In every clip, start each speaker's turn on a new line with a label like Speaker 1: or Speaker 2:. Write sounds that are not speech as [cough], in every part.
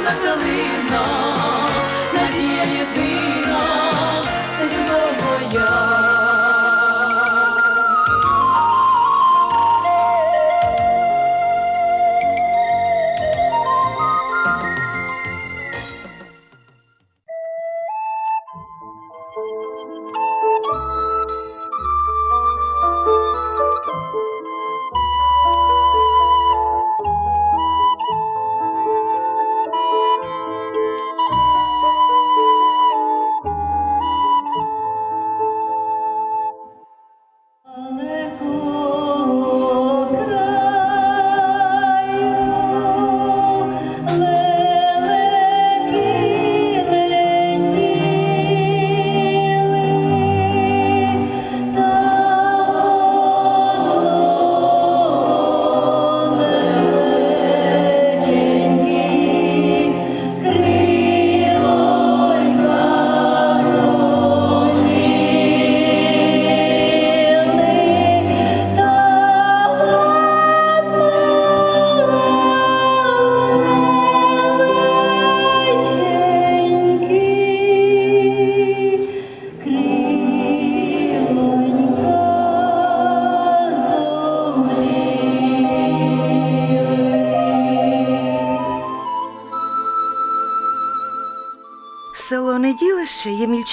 Speaker 1: чорна калина,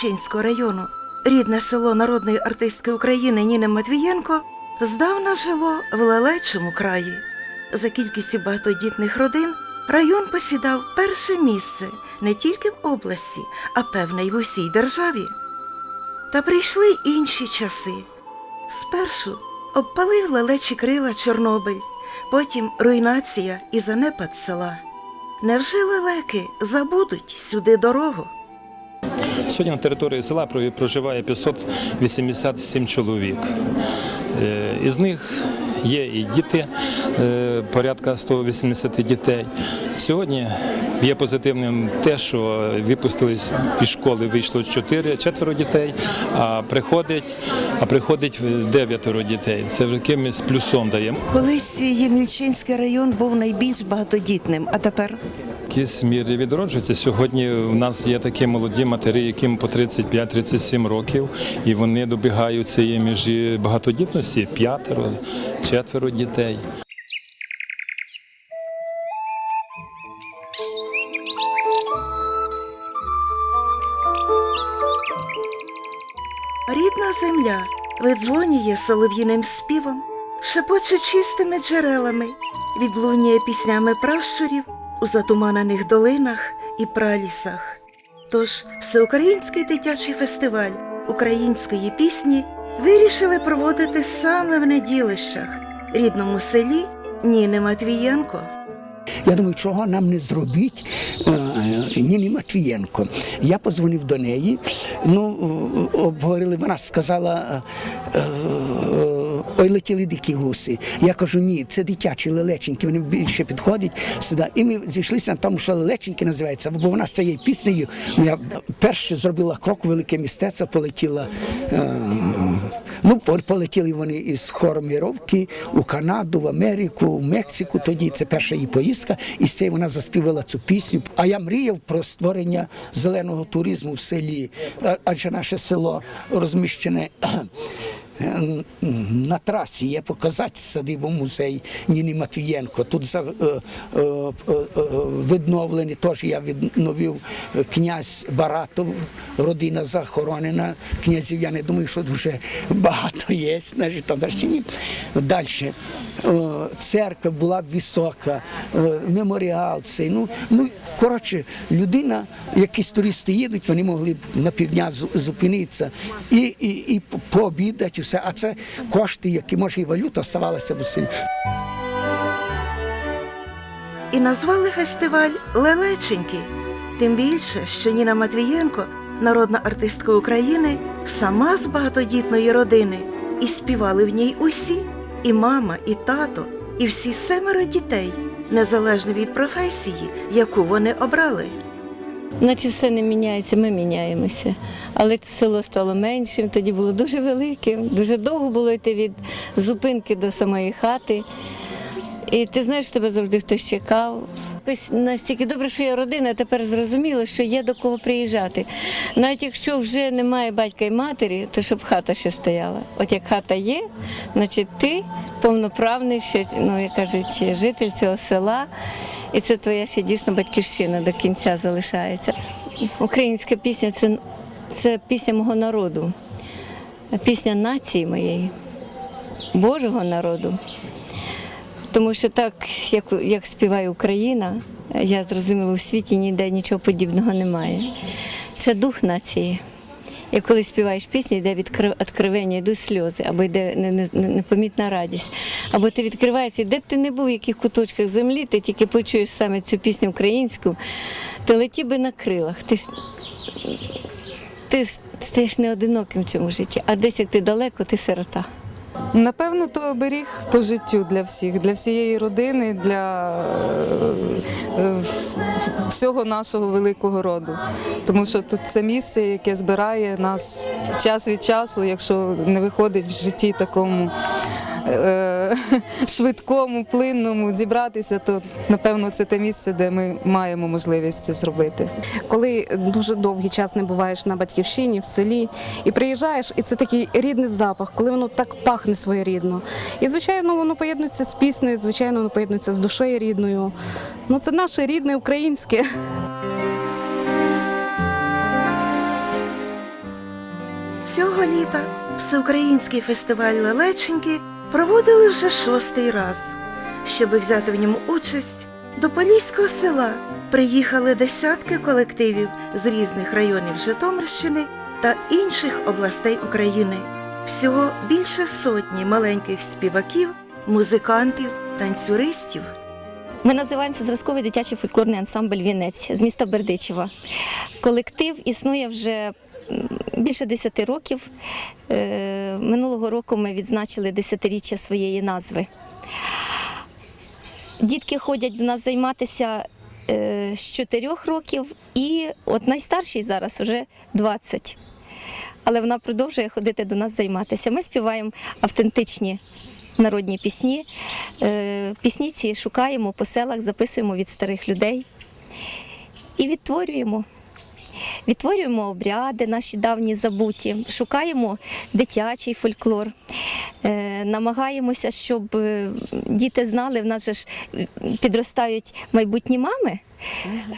Speaker 2: Неділище району, рідне село народної артистки України Ніни Матвієнко, здавна жило в лелечому краї. За кількістю багатодітних родин район посідав перше місце не тільки в області, а певне й в усій державі. Та прийшли інші часи. Спершу обпалив лелечі крила Чорнобиль, потім руйнація і занепад села. Невже лелеки забудуть сюди дорогу?
Speaker 3: Сьогодні на території села проживає 587 чоловік. Е, Із них є і діти, е, порядка 180 дітей. Сьогодні є позитивним те, що випустились із школи, вийшло 4, четверо дітей, а приходить, а приходить дев'ятеро дітей. Це якимось плюсом дає.
Speaker 2: Колись Ємільчинський район був найбільш багатодітним, а тепер
Speaker 3: якійсь мірі відроджується. Сьогодні в нас є такі молоді матері, яким по 35-37 років, і вони добігають цієї межі багатодітності п'ятеро, четверо дітей.
Speaker 2: рідна земля видзвонює солов'їним співом, шепоче чистими джерелами, відлунює піснями пращурів у затуманених долинах і пралісах. Тож всеукраїнський дитячий фестиваль української пісні вирішили проводити саме в неділищах, рідному селі Ніни Матвієнко.
Speaker 4: Я думаю, чого нам не зробіть е, е, Ніні Матвієнко. Я позвонив до неї, ну, е, обговорили, вона сказала. Ой, летіли дикі гуси. Я кажу, ні, це дитячі лелеченьки, вони більше підходять сюди. І ми зійшлися на тому, що лелеченьки називаються, бо вона з цією піснею я перше зробила крок велике мистецтво, полетіла. Е, ну, пол- полетіли вони із хором Міровки у Канаду, в Америку, в Мексику. Тоді це перша її поїздка, і з цієї вона заспівала цю пісню. А я мріяв про створення зеленого туризму в селі, адже наше село розміщене. Е, На трасі є показати садибу музей Ніни Матвієнко. Тут е, е, відновлені, теж я відновив князь Баратов, родина захоронена князів. Я не думаю, що дуже багато є на Житомирщині. Далі. Церква була висока, е, меморіал цей. Ну, ну, коротше, людина, якісь туристи їдуть, вони могли б на півдня зупинитися і, і, і пообідати все. А це кошти, які може і валюта ставалася б у селі.
Speaker 2: і назвали фестиваль Лелеченьки. Тим більше, що Ніна Матвієнко, народна артистка України, сама з багатодітної родини, і співали в ній усі і мама, і тато, і всі семеро дітей, незалежно від професії, яку вони обрали.
Speaker 5: Наче все не міняється, ми міняємося. Але село стало меншим, тоді було дуже великим. Дуже довго було йти від зупинки до самої хати. І ти знаєш, тебе завжди хтось чекав. Якось настільки добре, що я родина, тепер зрозуміла, що є до кого приїжджати. Навіть якщо вже немає батька і матері, то щоб хата ще стояла. От як хата є, значить ти повноправний ще, ну як кажуть, житель цього села, і це твоя ще дійсно батьківщина до кінця залишається. Українська пісня це, це пісня мого народу, пісня нації моєї, Божого народу. Тому що так, як, як співає Україна, я зрозуміла, у світі ніде нічого подібного немає. Це дух нації. І коли співаєш пісню, йде відкри- відкривання, йдуть сльози, або йде не- не- не- непомітна радість. Або ти відкриваєшся, де б ти не був, в яких куточках землі, ти тільки почуєш саме цю пісню українську, ти летів би на крилах. Ти, ти стаєш не одиноким в цьому житті, а десь як ти далеко, ти сирота.
Speaker 6: Напевно, то оберіг по життю для всіх, для всієї родини, для е, е, всього нашого великого роду. Тому що тут це місце, яке збирає нас час від часу, якщо не виходить в житті такому е, [laughs] швидкому, плинному зібратися, то напевно це те місце, де ми маємо можливість це зробити.
Speaker 7: коли дуже довгий час не буваєш на батьківщині, в селі, і приїжджаєш, і це такий рідний запах, коли воно так пахне своєрідно. І звичайно, воно поєднується з піснею, звичайно, воно поєднується з душею рідною. Ну це наше рідне українське.
Speaker 2: Цього літа всеукраїнський фестиваль Лелеченьки проводили вже шостий раз. Щоби взяти в ньому участь, до Поліського села приїхали десятки колективів з різних районів Житомирщини та інших областей України. Всього більше сотні маленьких співаків, музикантів, танцюристів.
Speaker 8: Ми називаємося зразковий дитячий фольклорний ансамбль Вінець з міста Бердичева. Колектив існує вже більше 10 років. Е, Минулого року ми відзначили десятиріччя своєї назви. Дітки ходять до нас займатися е, з 4 років, і от найстарший зараз вже 20. Але вона продовжує ходити до нас займатися. Ми співаємо автентичні народні пісні. Е, Пісні ці шукаємо по селах, записуємо від старих людей і відтворюємо. Відтворюємо обряди наші давні забуті, шукаємо дитячий фольклор, е, намагаємося, щоб е, діти знали, в нас же ж підростають майбутні мами,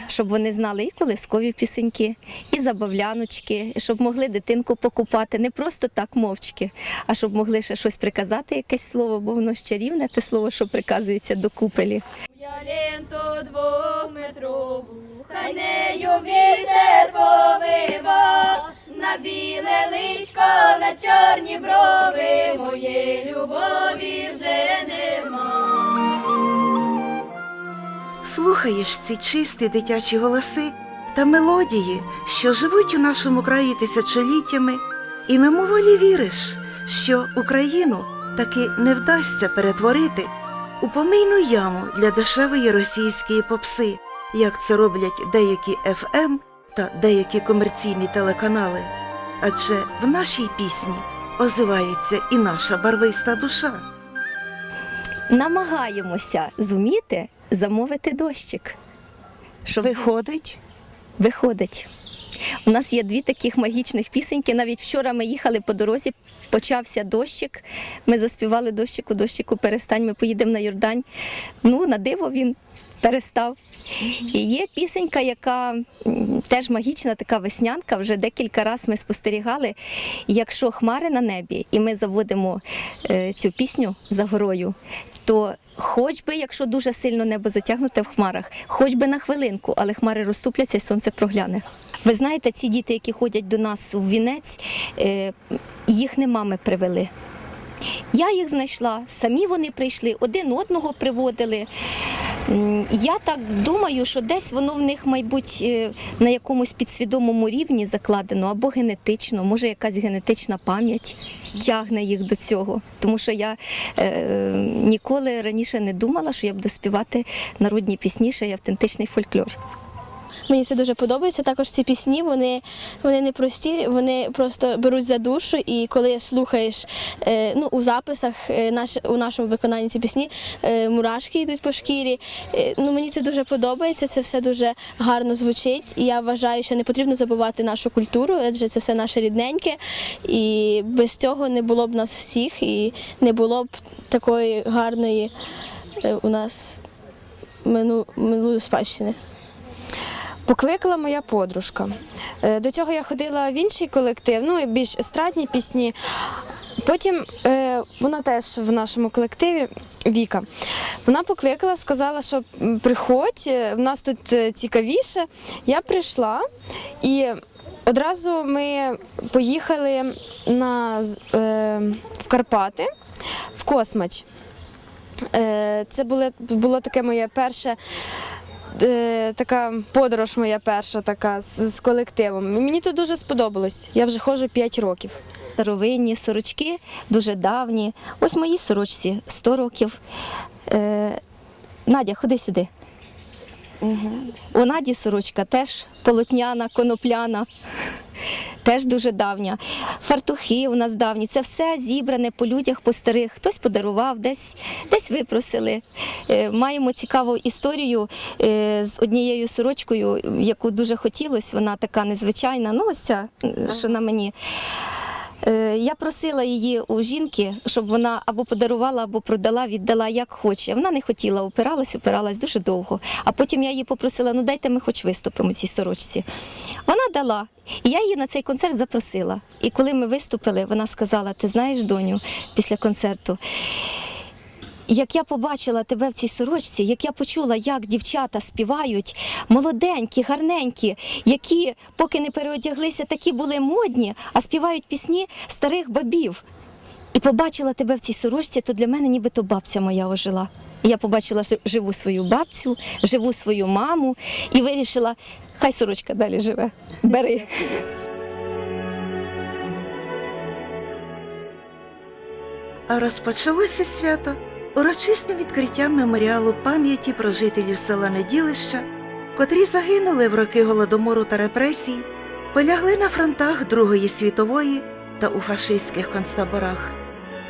Speaker 8: щоб вони знали і колискові пісеньки, і забавляночки, щоб могли дитинку покупати не просто так мовчки, а щоб могли ще щось приказати, якесь слово, бо воно ж чарівне, те слово, що приказується до купелі.
Speaker 1: Я ленту двохметрову, хай нею вітер повива, на біле личко, на чорні брови, моєї любові вже нема.
Speaker 2: Слухаєш ці чисті дитячі голоси та мелодії, що живуть у нашому краї тисячоліттями, і мимоволі віриш, що Україну таки не вдасться перетворити у помийну яму для дешевої російської попси, як це роблять деякі ФМ та деякі комерційні телеканали. Адже в нашій пісні озивається і наша барвиста душа.
Speaker 8: Намагаємося зуміти замовити дощик. Щоб
Speaker 2: Виходить,
Speaker 8: Виходить. У нас є дві таких магічних пісеньки. Навіть вчора ми їхали по дорозі, почався дощик. Ми заспівали дощику, дощику, перестань, ми поїдемо на Йордань. Ну, на диво він перестав. І є пісенька, яка теж магічна, така веснянка. Вже декілька разів ми спостерігали. Якщо хмари на небі, і ми заводимо е, цю пісню за горою, то хоч би, якщо дуже сильно небо затягнуте в хмарах, хоч би на хвилинку, але хмари розступляться і сонце прогляне. Ви знаєте, ці діти, які ходять до нас в вінець, е, їх не мами привели. Я їх знайшла, самі вони прийшли, один одного приводили. Я так думаю, що десь воно в них, мабуть, е, на якомусь підсвідомому рівні закладено або генетично, може якась генетична пам'ять тягне їх до цього. Тому що я е, ніколи раніше не думала, що я буду співати народні пісні, і автентичний фольклор.
Speaker 9: Мені це дуже подобається. Також ці пісні вони, вони не прості, вони просто беруть за душу. І коли слухаєш е, ну, у записах е, наш, у нашому виконанні ці пісні, е, мурашки йдуть по шкірі. Е, ну, мені це дуже подобається, це все дуже гарно звучить. І я вважаю, що не потрібно забувати нашу культуру, адже це все наше рідненьке. І без цього не було б нас всіх, і не було б такої гарної е, у нас минулої спадщини.
Speaker 10: Покликала моя подружка. Е, До цього я ходила в інший колектив, ну більш естрадні пісні. Потім е, вона теж в нашому колективі Віка. Вона покликала, сказала, що приходь, е, в нас тут е, цікавіше. Я прийшла і одразу ми поїхали на, е, в Карпати, в Космач. Е, Це було, було таке моє перше. Е, Така подорож моя перша така з, колективом. Мені тут дуже сподобалось. Я вже ходжу 5 років.
Speaker 8: Старовинні сорочки, дуже давні. Ось моїй сорочці 100 років. Е, Надя, ходи сюди. У Наді сорочка теж полотняна, конопляна, теж дуже давня. Фартухи у нас давні. Це все зібране по людях, по старих. Хтось подарував, десь, десь випросили. Е, Маємо цікаву історію е, з однією сорочкою, яку дуже хотілося. Вона така незвичайна. Ну, ось ця, що на мені. Е, Я просила її у жінки, щоб вона або подарувала, або продала, віддала як хоче. Вона не хотіла, опиралась, опиралась дуже довго. А потім я її попросила: ну дайте ми хоч виступимо цій сорочці. Вона дала. І я її на цей концерт запросила. І коли ми виступили, вона сказала: Ти знаєш, доню, після концерту. Як я побачила тебе в цій сорочці, як я почула, як дівчата співають, молоденькі, гарненькі, які, поки не переодяглися, такі були модні, а співають пісні старих бабів. І побачила тебе в цій сорочці, то для мене нібито бабця моя ожила. Я побачила живу свою бабцю, живу свою маму і вирішила, хай сорочка далі живе. Бери.
Speaker 2: Розпочалося свято урочистим відкриттям меморіалу пам'яті про жителів села Неділища, котрі загинули в роки голодомору та репресій, полягли на фронтах Другої світової та у фашистських концтаборах,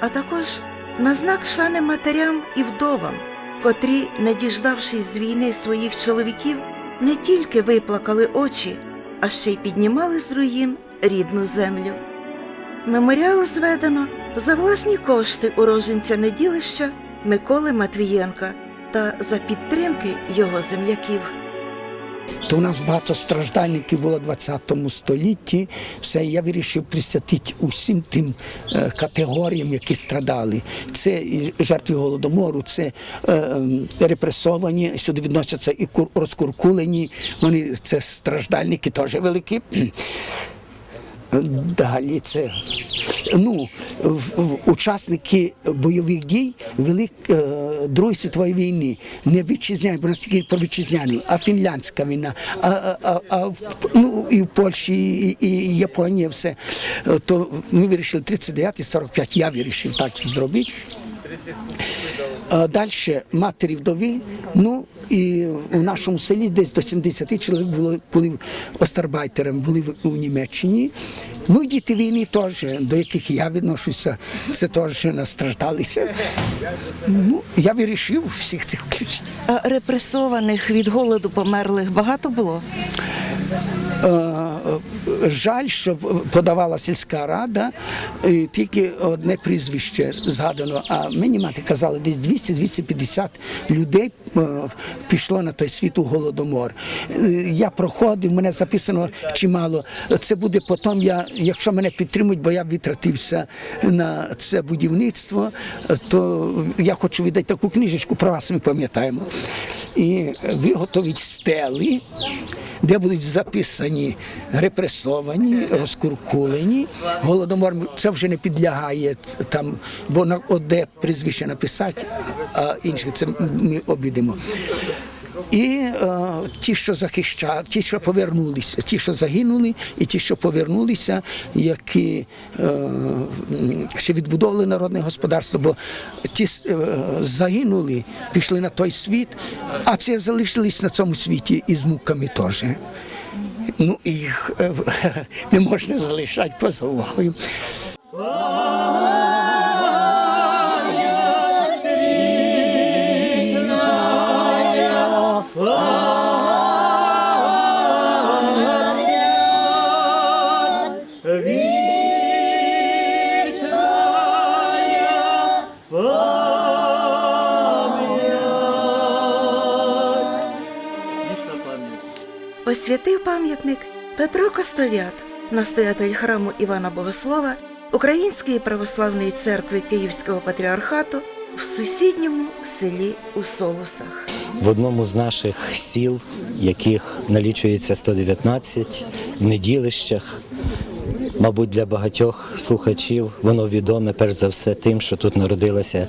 Speaker 2: а також на знак шани матерям і вдовам, котрі, не діждавшись з війни своїх чоловіків, не тільки виплакали очі, а ще й піднімали з руїн рідну землю. Меморіал зведено за власні кошти уроженця неділища Миколи Матвієнка та за підтримки його земляків.
Speaker 4: То у нас багато страждальників було в 20 столітті. Все, я вирішив присвятити усім тим е, категоріям, які страдали. Це жертви голодомору, це е, репресовані, сюди відносяться і кур- розкуркулені. Вони це страждальники теж великі. Далі це ну, учасники бойових дій Велик, е, Другої світової війни, не вітчизняні, бо настільки про вітчизняну, а фінляндська війна, а, а, а, ну, і в Польщі, і, і, і Японія все. Е, То ми вирішили 39-45, я вирішив так зробити. Далі матері вдові, ну і у нашому селі десь до 70 чоловік було, були остарбайтерами, були в- у Німеччині. Ну і діти війни теж, до яких я відношуся, це теж настраждалися. Ну, я вирішив всіх цих.
Speaker 2: А репресованих від голоду померлих багато було?
Speaker 4: Е, Жаль, що подавала сільська рада, і тільки одне прізвище згадано. А мені мати казали, десь 200-250 людей е, пішло на той світ у голодомор. Е, Я проходив, мене записано чимало. Це буде потім, я, якщо мене підтримують, бо я витратився на це будівництво, то я хочу віддати таку книжечку, про вас ми пам'ятаємо. І виготовить стели де будуть записані репресовані, розкуркулені. Голодомор це вже не підлягає там, бо на одне прізвище написати, а інше це ми обідемо. І е, ті, що захищали, ті, що повернулися, ті, що загинули, і ті, що повернулися, які е, ще відбудовували народне господарство, бо ті е, загинули, пішли на той світ, а ці залишились на цьому світі із муками теж. Ну, їх е, [laughs] не можна залишати поза увагою.
Speaker 2: Освятив пам'ятник Петро Костовят, настоятель храму Івана Богослова Української православної церкви Київського патріархату в сусідньому селі Усолусах.
Speaker 11: в одному з наших сіл, яких налічується 119, в неділищах. Мабуть, для багатьох слухачів воно відоме перш за все тим, що тут народилася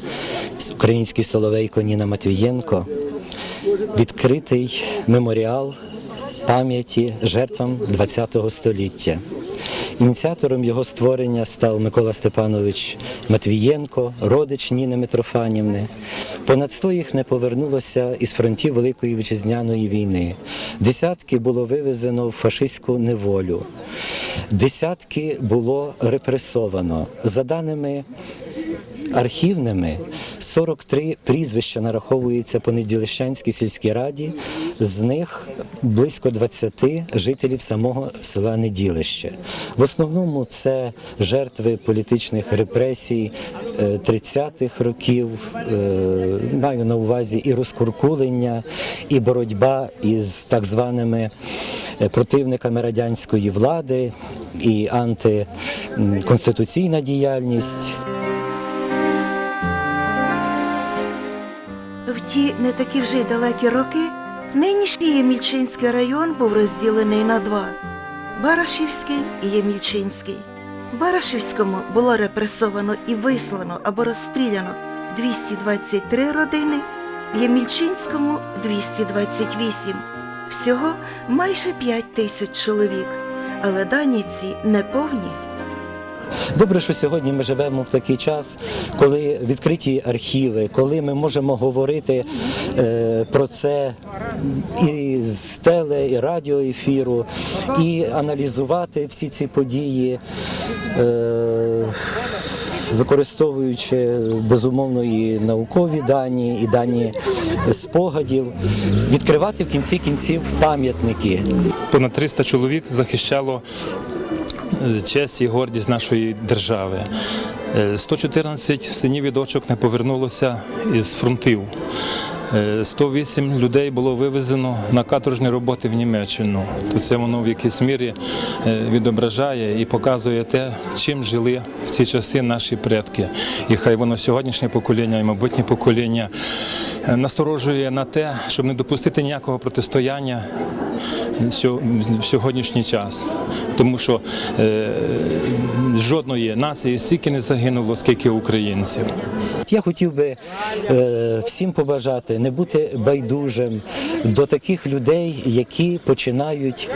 Speaker 11: український соловейко Ніна Матвієнко. Відкритий меморіал пам'яті жертвам ХХ століття. Ініціатором його створення став Микола Степанович Матвієнко, родич Ніни Митрофанівни. Понад 100 їх не повернулося із фронтів Великої вітчизняної війни. Десятки було вивезено в фашистську неволю. Десятки було репресовано. За даними архівними 43 прізвища нараховується по Неділищанській сільській раді, з них близько 20 жителів самого села Неділище. В основному це жертви політичних репресій е, 30-х років, е, маю на увазі і розкуркулення, і боротьба із так званими е, противниками радянської влади, і антиконституційна діяльність.
Speaker 2: В ті не такі вже й далекі роки нинішній Ємільчинський район був розділений на два Барашівський і Ємільчинський. Барашівському було репресовано і вислано або розстріляно 223 родини, в Ємільчинському 228. Всього майже 5 тисяч чоловік. Але дані ці неповні.
Speaker 11: Добре, що сьогодні ми живемо в такий час, коли відкриті архіви, коли ми можемо говорити е, про це і з теле, і радіоефіру, і аналізувати всі ці події. Е, Використовуючи безумовно і наукові дані, і дані спогадів, відкривати в кінці кінців пам'ятники.
Speaker 3: Понад 300 чоловік захищало честь і гордість нашої держави. Е, 114 синів і дочок не повернулося із фронтів. Е, 108 людей було вивезено на каторжні роботи в Німеччину. То це воно в якійсь мірі е, відображає і показує те, чим жили в ці часи наші предки. І хай воно сьогоднішнє покоління і майбутнє покоління е, насторожує на те, щоб не допустити ніякого протистояння в сьогоднішній час. Тому що е, жодної нації стільки не загинуло, скільки українців.
Speaker 11: Я хотів би е, всім побажати не бути байдужим до таких людей, які починають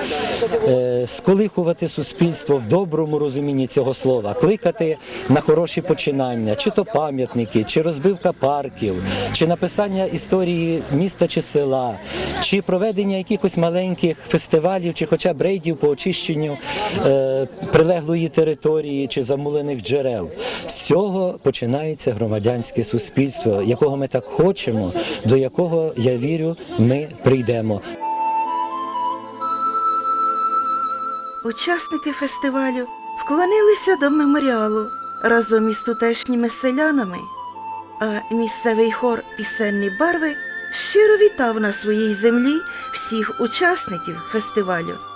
Speaker 11: е, сколихувати суспільство в доброму розумінні цього слова, кликати на хороші починання, чи то пам'ятники, чи розбивка парків, чи написання історії міста чи села, чи проведення якихось маленьких фестивалів, чи хоча б рейдів по очищенню е, прилеглої території чи замулених джерел. З цього починається громадянське суспільство, якого ми так хочемо, до якого я вірю, ми прийдемо.
Speaker 2: Учасники фестивалю вклонилися до меморіалу разом із тутешніми селянами, а місцевий хор Пісенні барви щиро вітав на своїй землі всіх учасників фестивалю.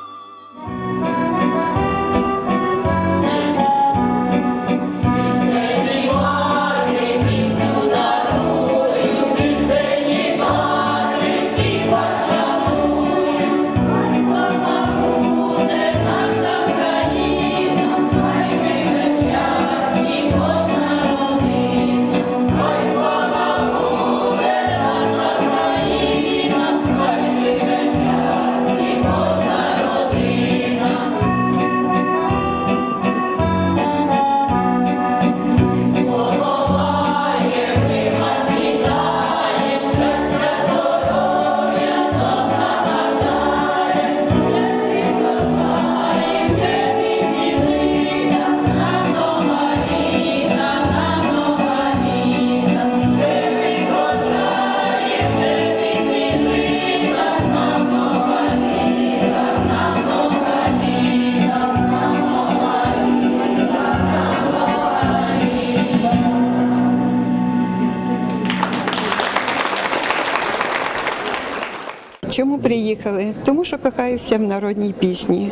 Speaker 12: тому що кохаюся в народній пісні.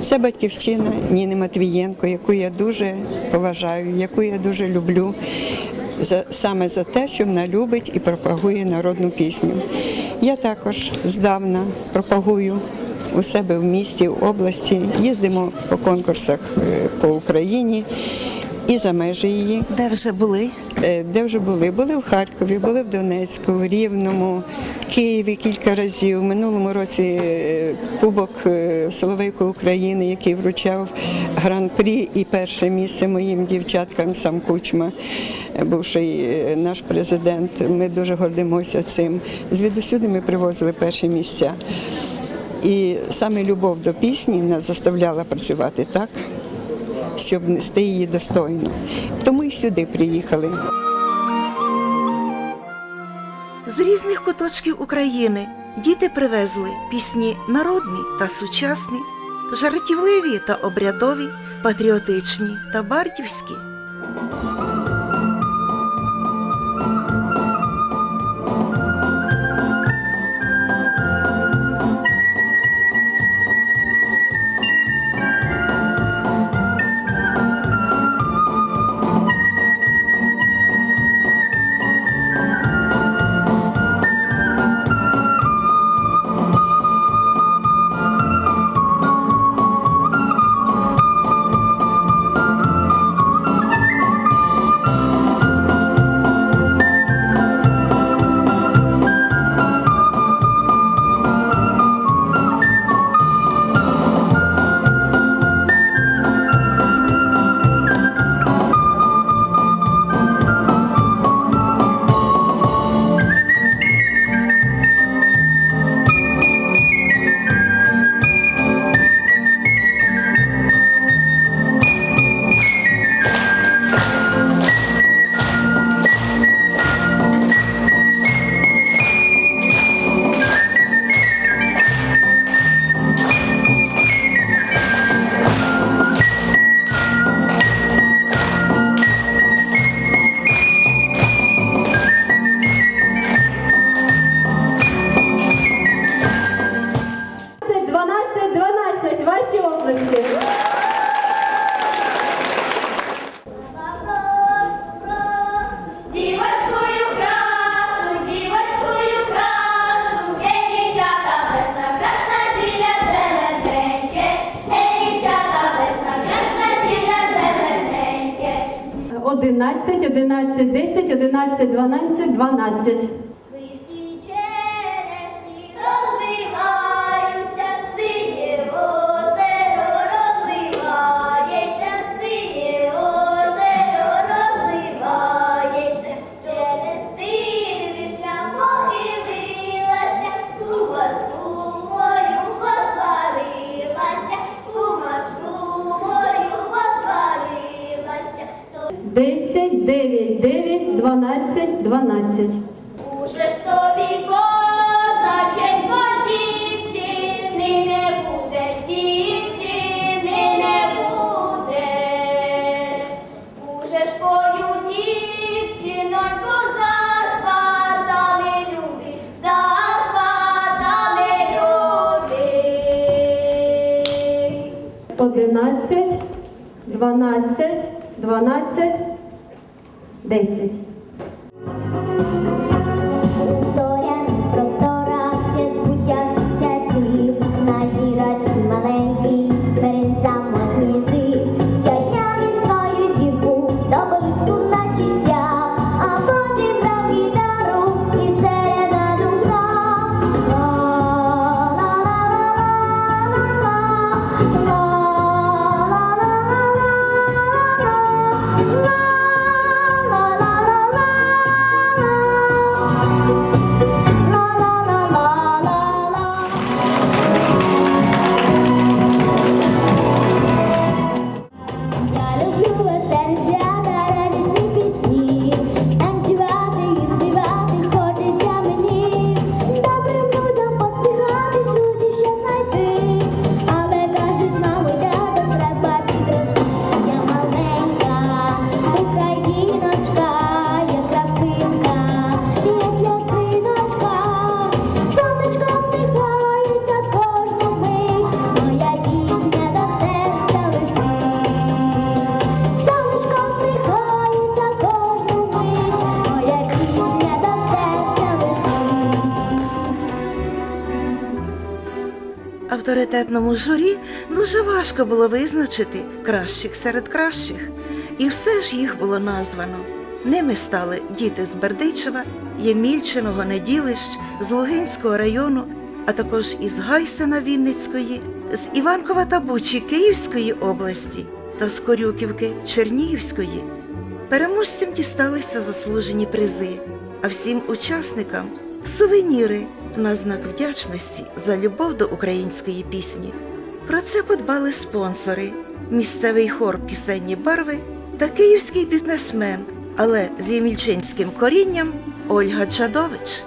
Speaker 12: Це батьківщина Ніни Матвієнко, яку я дуже поважаю, яку я дуже люблю, саме за те, що вона любить і пропагує народну пісню. Я також здавна пропагую. У себе в місті, в області їздимо по конкурсах е, по Україні і за межі її.
Speaker 2: Де вже були?
Speaker 12: Е, де вже були? Були в Харкові, були в Донецьку, в Рівному, Києві кілька разів. Минулому році е, кубок е, Соловейку України, який вручав гран-при, і перше місце моїм дівчаткам сам Кучма, бувший наш президент. Ми дуже гордимося цим. Звідусюди ми привозили перші місця. І саме любов до пісні нас заставляла працювати так щоб нести її достойно. Тому і сюди приїхали.
Speaker 2: З різних куточків України діти привезли пісні народні та сучасні, жартівливі та обрядові, патріотичні та бардівські.
Speaker 1: 11.12. 12, 12.
Speaker 13: Уже ж тобі позачать, бо дівчини не буде, дівчини не буде. Уже ж твою дівчиноньку засватали люди, засватали люди.
Speaker 1: 11, 12, 12, 10.
Speaker 2: Авторитетному журі дуже важко було визначити кращих серед кращих, і все ж їх було названо. Ними стали діти з Бердичева, Ємільчиного, Неділищ, з Лугинського району, а також із Гайсена Вінницької, з Іванкова та Бучі Київської області та з Корюківки Чернігівської. Переможцям дісталися заслужені призи, а всім учасникам сувеніри на знак вдячності за любов до української пісні. Про це подбали спонсори, місцевий хор Пісенні барви та київський бізнесмен, але з ємільчинським корінням Ольга Чадович.